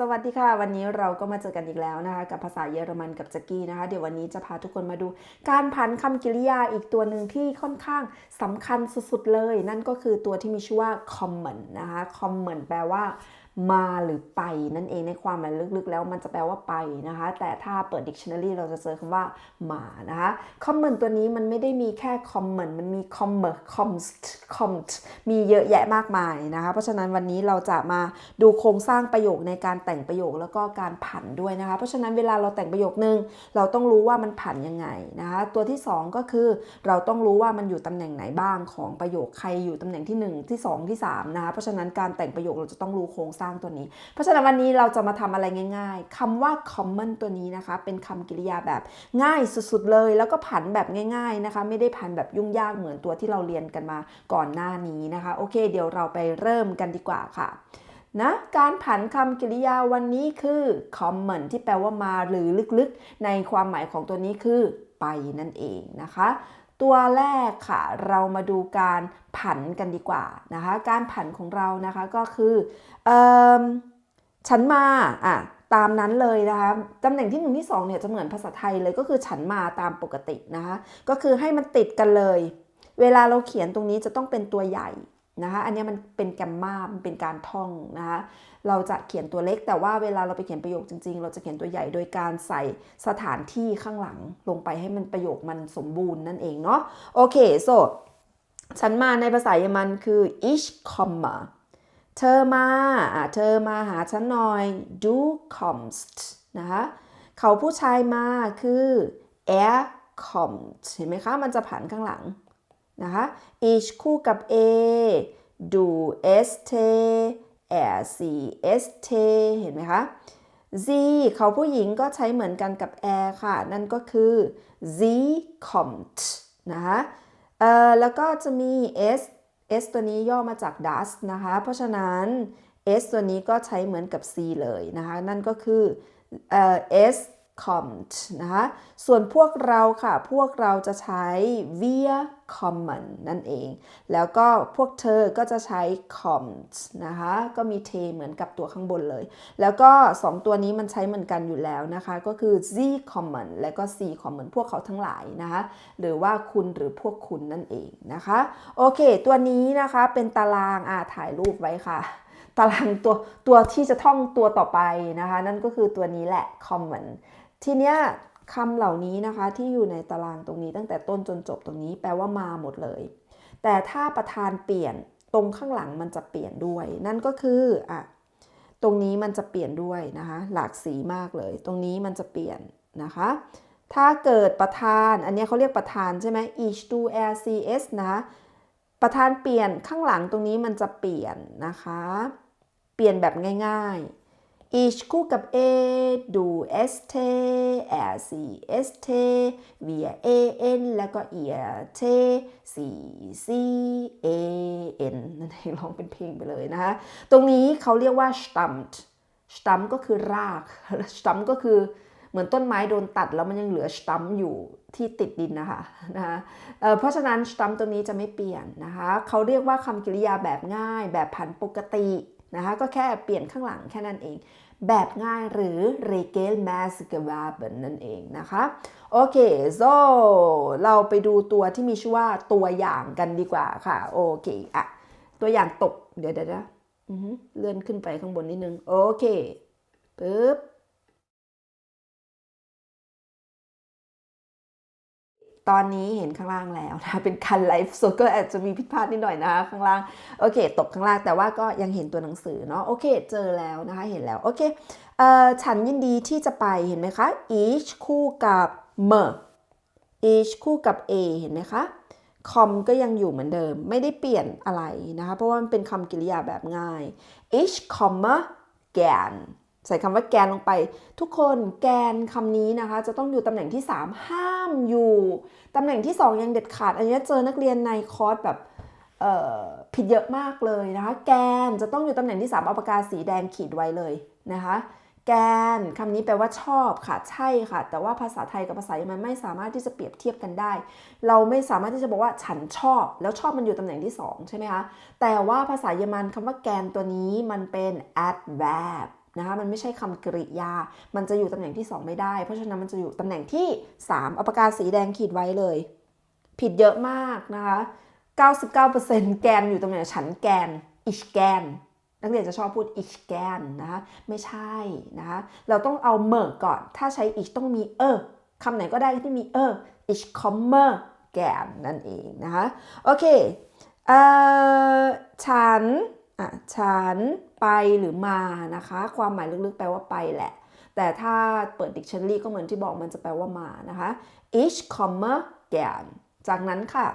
สวัสดีค่ะ วันนี้เราก็มาเจอกันอีกแล้วนะคะ กับภาษาเยอรมันกับจักกี้นะคะ เดี๋ยววันนี้จะพาทุกคนมาดู การผันคำกริยาอีกตัวหนึ่งที่ค่อนข้างสำคัญสุดๆเลย นั่นก็คือตัวที่มีชื่อว่า common นะคะ common แปลว่า มาหรือไปนั่นเองในความหมายลึกๆ แล้วมันจะแปลว่าไปนะคะ แต่ถ้าเปิด dictionary เราจะเจอคำว่ามานะคะ common ตัวนี้มันไม่ได้มีแค่ common มันมี commer comst comt มีเยอะแยะมากมายนะคะ เพราะฉะนั้นวันนี้เราจะมาดูโครงสร้างประโยคในการแต่งประโยคแล้วก็การผันด้วยนะคะ เพราะฉะนั้นเวลาเราแต่งประโยคนึง เราต้องรู้ว่ามันผันยังไงนะคะ ตัวที่ 2 ก็คือเราต้องรู้ว่ามันอยู่ตำแหน่งไหนบ้างของประโยคใครอยู่ตำแหน่งที่ 1 ที่ 2 ที่3นะคะเพราะฉะนั้นการแต่งประโยคเราจะต้องรู้โครงสร้างตัวนี้ เพราะฉะนั้นวันนี้เราจะมาทำอะไรง่ายๆคำว่า common ตัวนี้นะคะ เป็นคำกริยาแบบง่ายสุดๆเลย แล้วก็ผันแบบง่าย ๆนะคะ ไม่ได้ผันแบบยุ่งยากเหมือนตัวที่เราเรียนกันมาก่อนหน้านี้นะคะ โอเค เดี๋ยวเราไปเริ่มกันดีกว่าค่ะนะการผันคำกริยาวันนี้คือ common ที่แปลว่ามาหรือลึกๆ ในความหมายของตัวนี้คือไปนั่นเองนะคะ ตัวแรกค่ะ เรามาดูการผันกันดีกว่านะคะ การผันของเรานะคะก็คืออฉันมาอะตามนั้นเลยนะคะตำแหน่งที่1ที่2เนี่ยจะเหมือนภาษาไทยเลยก็คือฉันมาตามปกตินะคะ ก็คือให้มันติดกันเลย เวลาเราเขียนตรงนี้จะต้องเป็นตัวใหญ่ นะคะอันนี้มันเป็นแกมมามันเป็นการท่องนะคะเราจะเขียนตัวเล็กแต่ว่าเวลาเราไปเขียนประโยคจริง ๆ เราจะเขียนตัวใหญ่โดยการใส่สถานที่ข้างหลังลงไปให้มันประโยคมันสมบูรณ์นั่นเองเนาะโอเค so ฉันมาในภาษาเยอรมันคือ ich komme เธอมาอะเธอมาหาฉันหน่อย du kommst นะคะเขาผู้ชายมาคือ er kommt เห็นไหมคะ มันจะผันข้างหลัง นะคะ ich คู่กับ a du st er sie st เห็นไหมคะ sie เขาผู้หญิงก็ใช้เหมือนกันกับ er ค่ะ นั่นก็คือ sie kommt นะคะเอ่อแล้วก็จะมี s s ตัวนี้ย่อมาจาก das นะคะ เพราะฉะนั้น s ตัวนี้ก็ใช้เหมือนกับ c เลยนะคะ นั่นก็คือเอ่อ s kommt นะคะส่วนพวกเราค่ะ พวกเราจะใช้ wir kommen นั่นเอง แล้วก็พวกเธอก็จะใช้ kommt นะคะ ก็มี t เหมือนกับตัวข้างบนเลย แล้วก็ 2 ตัวนี้มันใช้เหมือนกันอยู่แล้วนะคะ ก็คือ sie kommen และก็ sie kommen พวกเขาทั้งหลายนะคะ หรือว่าคุณหรือพวกคุณนั่นเองนะคะ โอเค ตัวนี้นะคะเป็นตารางอ่าถ่ายรูปไว้ค่ะตารางตัวตัวที่จะท่องตัวต่อไปนะคะ นั่นก็คือตัวนี้แหละ common ทีเนี้ยคำเหล่านี้นะคะที่อยู่ในตารางตรงนี้ตั้งแต่ต้นจนจบตรงนี้แปลว่ามาหมดเลย แต่ถ้าประธานเปลี่ยนตรงข้างหลังมันจะเปลี่ยนด้วย นั่นก็คืออะตรงนี้มันจะเปลี่ยนด้วยนะคะหลากสีมากเลย ตรงนี้มันจะเปลี่ยนนะคะ ถ้าเกิดประธานอันนี้เขาเรียกประธานใช่ไหม each do r c s นะประธานเปลี่ยนข้างหลังตรงนี้มันจะเปลี่ยนนะคะ เปลี่ยนแบบง่าย ๆ ich คู่กับ a du st s e st wir an แล้วก็ ihr t sie sie a n นั่นเองร้องเป็นเพลงไปเลยนะคะ ตรงนี้เขาเรียกว่า stammt stammt ก็คือราก stammt ก็คือเหมือนต้นไม้โดนตัดแล้วมันยังเหลือ stammt อยู่ที่ติดดินนะคะนะคะเเพราะฉะนั้น stammt ตัวนี้จะไม่เปลี่ยนนะคะเขาเรียกว่าคำกริยาแบบง่าย แบบผันปกติ นะคะก็แค่เปลี่ยนข้างหลังแค่นั้นเอง แบบง่ายหรือ regel mask g e w a b e n นั่นเองนะคะ โอเค so เราไปดูตัวที่มีชื่อว่าตัวอย่างกันดีกว่าค่ะ โอเคอะตัวอย่างตก เดี๋ยวเดี๋ยวเลื่อนขึ้นไปข้างบนนิดนึง โอเคปึ๊บ ตอนนี้เห็นข้างล่างแล้วนะเป็นคันไลฟ์สดก็อาจจะมีผิดพลาดนิดหน่อยนะคะข้างล่างโอเคตกข้างล่างแต่ว่าก็ยังเห็นตัวหนังสือเนาะโอเค เจอแล้วนะคะเห็นแล้วโอเคเอ่อฉันยินดีที่จะไปเห็นไหมคะ each คู่กับ m each คู่กับ a เห็นไหมคะ com ก็ยังอยู่เหมือนเดิม ไม่ได้เปลี่ยนอะไรนะคะ เพราะว่ามันเป็นคำกริยาแบบง่าย ich komme gern ใส่คำว่าแกนลงไป ทุกคนแกนคำนี้นะคะ จะต้องอยู่ตำแหน่งที่ 3 ห้ามอยู่ตำแหน่งที่ 2 ยังเด็ดขาด อันนี้เจอนักเรียนในคอร์สแบบผิดเยอะมากเลยนะคะ แกนจะต้องอยู่ตำแหน่งที่ 3 เอาปากกาสีแดงขีดไว้เลยนะคะ แกนคำนี้แปลว่าชอบค่ะใช่ค่ะ แต่ว่าภาษาไทยกับภาษาเยอรมันไม่สามารถที่จะเปรียบเทียบกันได้ เราไม่สามารถที่จะบอกว่าฉันชอบ แล้วชอบมันอยู่ตำแหน่งที่ 2 ใช่ไหมคะแต่ว่าภาษาเยอรมันคำว่าแกนตัวนี้มันเป็น adverb นะคะมันไม่ใช่คำกริยา มันจะอยู่ตำแหน่งที่ 2 ไม่ได้ เพราะฉะนั้นมันจะอยู่ตำแหน่งที่ 3 เอาปากกาสีแดงขีดไว้เลย ผิดเยอะมากนะคะ 99%แกนอยู่ตำแหน่งฉันแกน ich แกน นักเรียนจะชอบพูด ich แกนนะคะไม่ใช่นะคะเราต้องเอาเมอก่อน ถ้าใช้ ich ต้องมีเออคำไหนก็ได้ที่มีเออ ich komme แกนนั่นเองนะคะ โอเคเอ่อฉันอะฉัน ไปหรือมานะคะ ความหมายลึกๆ แปลว่าไปแหละ แต่ถ้าเปิด dictionary ก็เหมือนที่บอกมันจะแปลว่ามานะคะ ich komme gern จากนั้นค่ะ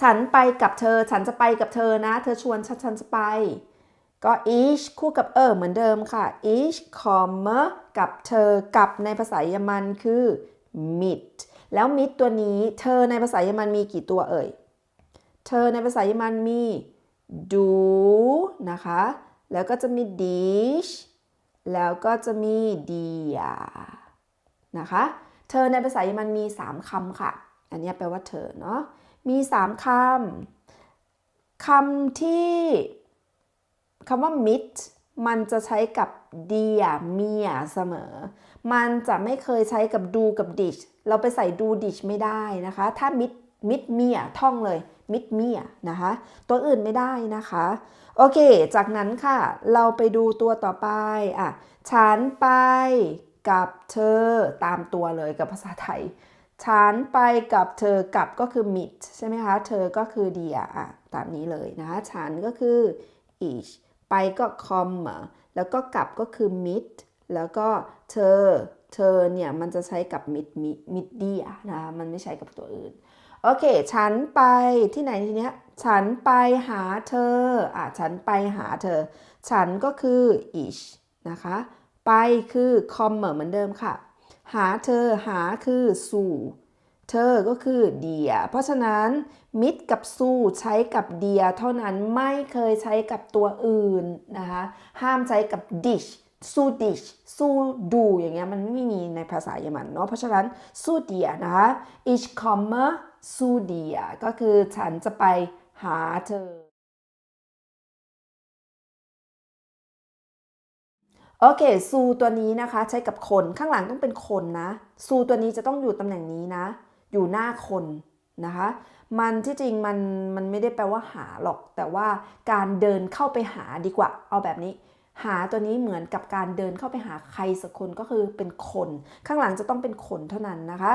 ฉันไปกับเธอ ฉันจะไปกับเธอนะ เธอชวนฉันฉันจะไป ก็ ich คู่กับเออเหมือนเดิมค่ะ ich komme กับเธอกับในภาษาเยอรมันคือ mit แล้ว mit ตัวนี้ เธอในภาษาเยอรมันมีกี่ตัวเอ่ย เธอในภาษาเยอรมันมี du นะคะ แล้วก็จะมี dich แล้วก็จะมี dia นะคะ เธอในภาษาเยอรมันมี 3คำค่ะ อันนี้แปลว่าเธอเนาะ มี 3คำคำที่คำว่า mit มันจะใช้กับ dia mia เสมอ มันจะไม่เคยใช้กับ do กับ dich เราไปใส่ do dich ไม่ได้นะคะ ถ้า mit mit mia ท่องเลย mit mia นะคะ ตัวอื่นไม่ได้นะคะ โอเค จากนั้นค่ะ เราไปดูตัวต่อไปอะฉันไปกับเธอตามตัวเลยกับภาษาไทยฉันไปกับเธอกับก็คือ mit ใช่ไหมคะ เธอก็คือ dia อะตามนี้เลยนะคะฉันก็คือ ich ไปก็ komme แล้วก็กลับก็คือ mit แล้วก็เธอ เธอเนี่ยมันจะใช้กับ mit mit mit dia นะคะมันไม่ใช้กับตัวอื่น โอเค ฉันไปที่ไหนทีเนี้ย ฉันไปหาเธอ อะ ฉันไปหาเธอ ฉันก็คือ ich นะคะ ไปคือ komme เหมือนเดิมค่ะ หาเธอ หาคือสู่ เธอก็คือ dia เพราะฉะนั้น mit กับสู่ใช้กับ dia เท่านั้นไม่เคยใช้กับตัวอื่นนะคะ ห้ามใช้กับ dich สู้ dich สู้ du อย่างเงี้ยมันไม่มีในภาษาเยอรมันเนาะเพราะฉะนั้นสู้ dia นะคะ ich komme zu dir ก็คือฉันจะไปหาเธอ โอเค ซูตัวนี้นะคะ ใช้กับคนข้างหลังต้องเป็นคนนะ ซูตัวนี้จะต้องอยู่ตำแหน่งนี้นะ อยู่หน้าคนนะคะ มันที่จริงมันมันไม่ได้แปลว่าหาหรอก แต่ว่าการเดินเข้าไปหาดีกว่า เอาแบบนี้หาตัวนี้เหมือนกับการเดินเข้าไปหาใครสักคนก็คือเป็นคน ข้างหลังจะต้องเป็นคนเท่านั้นนะคะ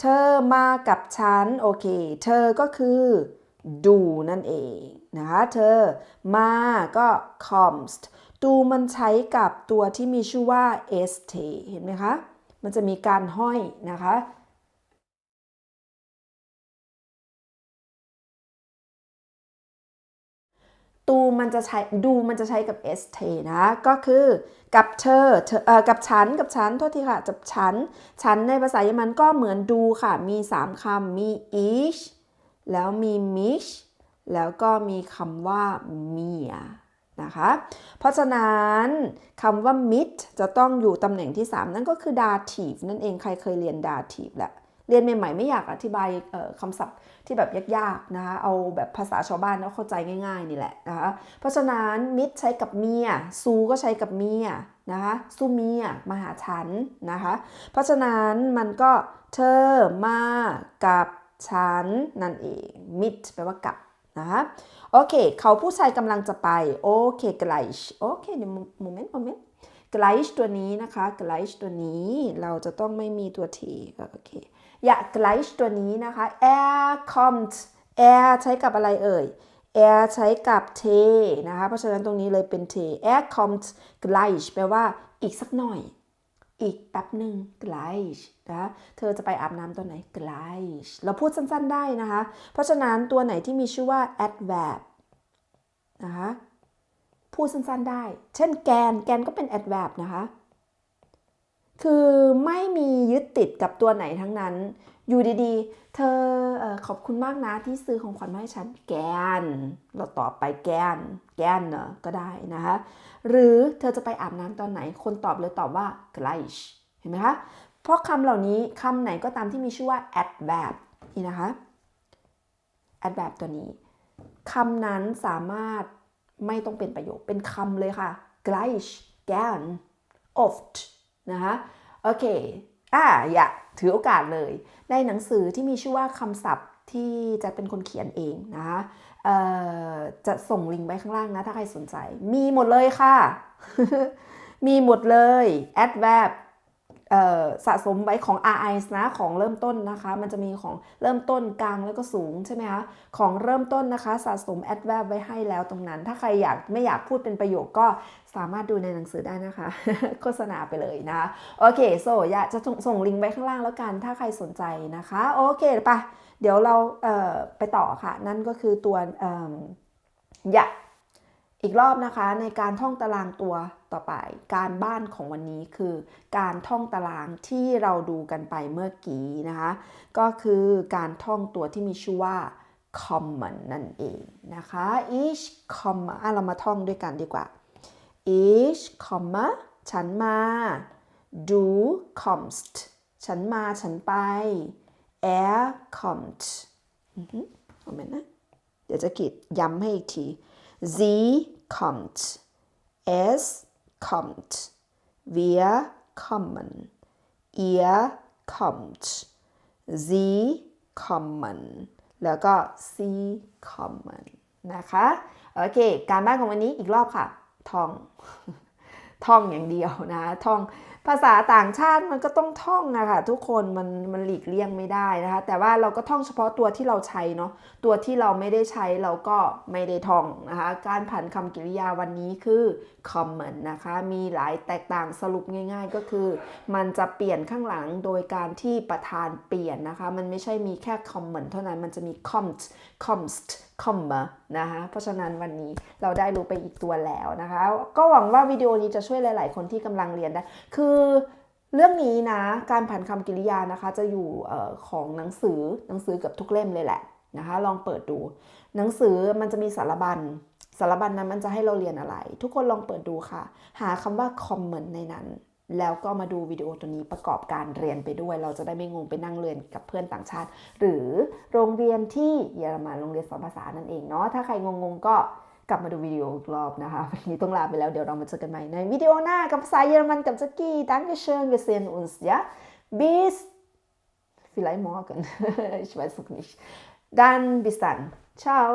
เธอมากับฉัน โอเค เธอก็คือดูนั่นเองนะคะ เธอมาก็ comes ดูมันใช้กับตัวที่มีชื่อว่า st เห็นไหมคะ มันจะมีการห้อยนะคะ ตูมันจะใช้ดูมันจะใช้กับ st นะ ก็คือกับเธอเธอเอ่อกับฉันกับฉันโทษทีค่ะกับฉัน ฉันในภาษาเยอรมันก็เหมือนดูค่ะ มี 3คำมี ich แล้วมี mich แล้วก็มีคำว่า mir นะคะ เพราะฉะนั้นคำว่า mit จะต้องอยู่ตำแหน่งที่ 3 นั่นก็คือ dative นั่นเองใครเคยเรียน dative แหละ เรียนใหม่ๆไม่อยากอธิบายคำศัพท์ที่แบบยากๆนะคะเอาแบบภาษาชาวบ้านแล้วเข้าใจง่าย ๆ นี่แหละนะคะเพราะฉะนั้น mit ใช้กับเมียซูก็ใช้กับเมียนะคะซูเมียมาหาฉันนะคะเพราะฉะนั้นมันก็เธอมากับฉันนั่นเอง mit แปลว่ากับนะคะโอเค เขาผู้ชายกำลังจะไป โอเค gleich โอเคเดี๋ยวโมเมนต์โมเมนต์ gleich ตัวนี้นะคะ gleich ตัวนี้เราจะต้องไม่มีตัว t โอเค อย่า gleich ตัวนี้นะคะ er kommt er ใช้กับอะไรเอ่ย er ใช้กับ t นะคะ เพราะฉะนั้นตรงนี้เลยเป็น t er kommt gleich แปลว่าอีกสักหน่อย อีกแป๊บหนึ่ง gleich นะ เธอจะไปอาบน้ำตัวไหน gleich เราพูดสั้นๆได้นะคะ เพราะฉะนั้นตัวไหนที่มีชื่อว่า adverb นะคะ พูดสั้นๆได้ เช่นแกน แกนก็เป็น adverb นะคะ คือไม่มียึดติดกับตัวไหนทั้งนั้น อยู่ดีๆ เธอเออขอบคุณมากนะที่ซื้อของขวัญมาให้ฉันแกน เราตอบไปแกน แกนเนอะก็ได้นะคะ หรือเธอจะไปอาบน้ำตอนไหน คนตอบเลยตอบว่า gleich เห็นไหมคะ เพราะคำเหล่านี้คำไหนก็ตามที่มีชื่อว่า adverb นี่นะคะ adverb ตัวนี้คำนั้นสามารถไม่ต้องเป็นประโยค เป็นคำเลยค่ะ gleich gern oft นะคะโอเคอ่าอยากถือโอกาสเลย ในหนังสือที่มีชื่อว่าคำศัพท์ที่จะเป็นคนเขียนเองนะคะจะส่งลิงก์ไว้ข้างล่างนะ ถ้าใครสนใจ มีหมดเลยค่ะ มีหมดเลย แอดแวบ สะสมไว้ของ RIs นะของเริ่มต้นนะคะ มันจะมีของเริ่มต้นกลางแล้วก็สูงใช่ไหมคะของเริ่มต้นนะคะ สะสม adverb ไว้ให้แล้วตรงนั้น ถ้าใครอยากไม่อยากพูดเป็นประโยคก็สามารถดูในหนังสือได้นะคะ โฆษณาไปเลยนะโอเคโซอยากจะส่งลิงก์ไว้ข้างล่างแล้วกัน ถ้าใครสนใจนะคะโอเคปะเดี๋ยวเราเไปต่อค่ะ นั่นก็คือตัวออยา อีกรอบนะคะในการท่องตารางตัวต่อไป การบ้านของวันนี้คือ การท่องตารางที่เราดูกันไปเมื่อกี้นะคะ ก็คือการท่องตัวที่มีชื่อว่า common นั่นเองนะคะ each comma อะเรามาท่องด้วยกันดีกว่า each comma ฉันมา du kommst ฉันมาฉันไป er kommt อือหือเอาไหมนะ เดี๋ยวจะขีดย้ำให้อีกที sie kommt es kommt wir kommen ihr kommt sie kommen แล้วก็ sie kommen นะคะ โอเค การบ้านของวันนี้อีกรอบค่ะ ท่อง ท่องอย่างเดียวนะ ท่อง ภาษาต่างชาติมันก็ต้องท่องอะค่ะทุกคนมันมันหลีกเลี่ยงไม่ได้นะคะ แต่ว่าเราก็ท่องเฉพาะตัวที่เราใช้เนาะตัวที่เราไม่ได้ใช้เราก็ไม่ได้ท่องนะคะ การผันคำกริยาวันนี้คือ common นะคะ มีหลายแตกต่างสรุปง่าย ๆ ก็คือ มันจะเปลี่ยนข้างหลังโดยการที่ประธานเปลี่ยนนะคะ มันไม่ใช่มีแค่ common เท่านั้นมันจะมี comt comst comma นะคะ เพราะฉะนั้นวันนี้เราได้รู้ไปอีกตัวแล้วนะคะ ก็หวังว่าวิดีโอนี้จะช่วยหลาย ๆ คนที่กำลังเรียนได้ คือเรื่องนี้นะ การผันคำกริยานะคะ จะอยู่ของหนังสือหนังสือเกับทุกเล่มเลยแหละนะคะ ลองเปิดดู หนังสือมันจะมีสารบัญสารบัญนั้นมันจะให้เราเรียนอะไร ทุกคนลองเปิดดูค่ะ หาคำว่า common ในนั้น แล้วก็มาดูวิดีโอตัวนี้ประกอบการเรียนไปด้วย เราจะได้ไม่งงไปนั่งเรียนกับเพื่อนต่างชาติ หรือโรงเรียนที่เยอรมันโรงเรียนสอนภาษานั่นเองเนาะถ้าใครงงๆก็กลับมาดูวิดีโออีกรอบนะคะวันนี้ต้องลาไปแล้วเดี๋ยวเรามาเจอกันใหม่ในวิดีโอหน้ากับภาษาเยอรมันกับจักกี้ Dankeschön wir sehen uns ja bis vielleicht morgen ich weiß noch nicht dann bis dann ciao